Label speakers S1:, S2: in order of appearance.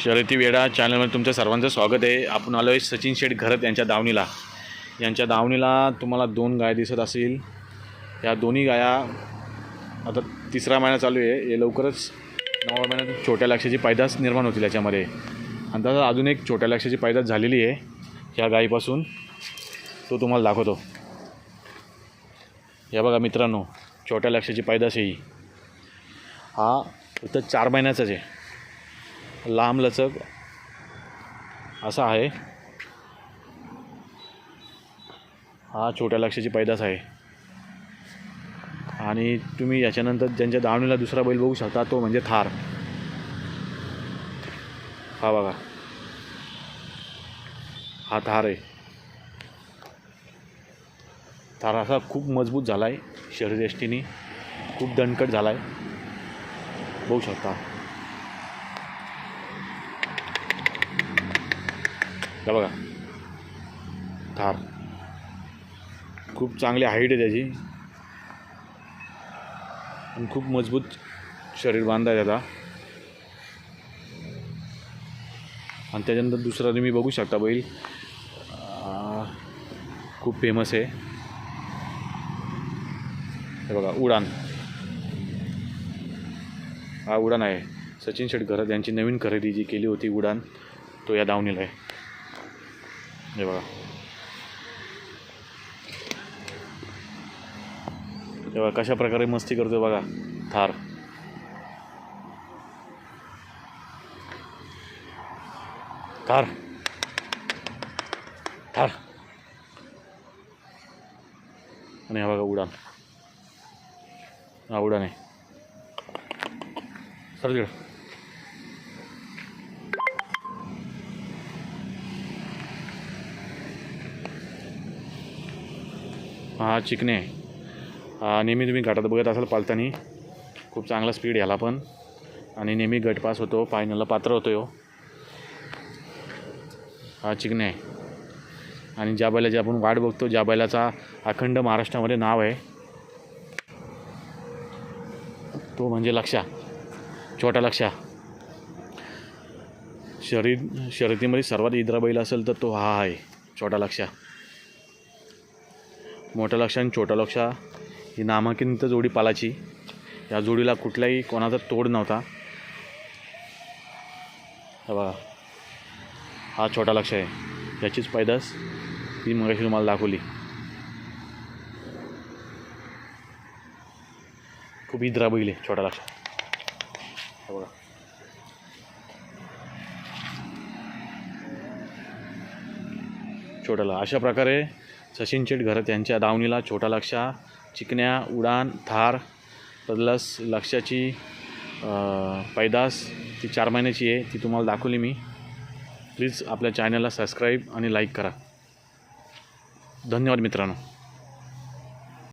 S1: शर्यती वेडा चॅनलमध्ये तुमचं सर्वांचं स्वागत आहे. आपण आलो आहे सचिन शेठ घरत यांच्या दावणीला. यांच्या दावणीला तुम्हाला दोन गाय दिसत असेल. या दोन्ही गाया आता तिसरा महिना चालू आहे. हे लवकरच नवव्या महिन्यात छोट्या लक्षाची पायदास निर्माण होतील याच्यामध्ये. आणि तसं अजून एक छोट्या लक्षाची पैदास झालेली आहे या गायीपासून. तो तुम्हाला दाखवतो. या बघा मित्रांनो छोट्या लक्षाची पायदास ही. हा फक्त चार महिन्याचाच आहे. लांबलचक असा आहे. हा छोट्या लक्षाची पैदास आहे. आणि तुम्ही याच्यानंतर ज्यांच्या दावणीला दुसरा बैल बघू शकता तो म्हणजे थार. हा बघा. हा थार आहे. थार असा खूप मजबूत झाला आहे शरीरयष्टीने खूप दणकट झाला आहे बघू शकता. हे बघा. थार खूप चांगली हाईट आहे त्याची. आणि खूप मजबूत शरीर बांध आहे त्याचा. आणि त्याच्यानंतर दुसरा तुम्ही बघू शकता बैल. खूप फेमस आहे. हे बघा उडान. हा उडान आहे. सचिन शेठ यांची नवीन खरेदी जी केली होती उडान तो या दावणीला आहे. हे बघा. तेव्हा कशा प्रकारे मस्ती करतो बघा थार. थार. थार. आणि हा बघा उडान. हा उडान आहे. सर हा चिकणे आहे हा नेहमी तुम्ही घाटात बघत असाल पालतानी. खूप चांगला स्पीड याला पण. आणि नेहमी गटपास होतो फायनलला पात्र होतो यो हो. हा चिकणे आहे आणि ज्या बैलाची आपण वाट बघतो ज्या बैलाचा अखंड महाराष्ट्रामध्ये नाव आहे. तो म्हणजे लक्षा. छोटा लक्षा. शरीर शर्यतीमध्ये सर्वात इद्रा बैल असेल तर तो हा आहे छोटा लक्षा. मोठा लक्ष आणि छोटा लक्ष. ही नामांकित जोडी पालाची. या जोडीला कुठलाही कोणाचा तोड नव्हता. हे बघा. हा छोटा लक्ष आहे. याचीच पैदास ती मगाशी तुम्हाला दाखवली. खूप इद्रा बैल आहे छोटा लक्ष. बघा. छोटाला अशा प्रकारे सचिन चेट त्यांच्या यांच्या दावणीला छोटा लक्षा चिकण्या उडान थार प्लस लक्षाची पैदास ती चार महिन्याची आहे ती तुम्हाला दाखवली मी. प्लीज आपल्या चॅनलला सबस्क्राईब आणि लाईक करा. धन्यवाद मित्रांनो.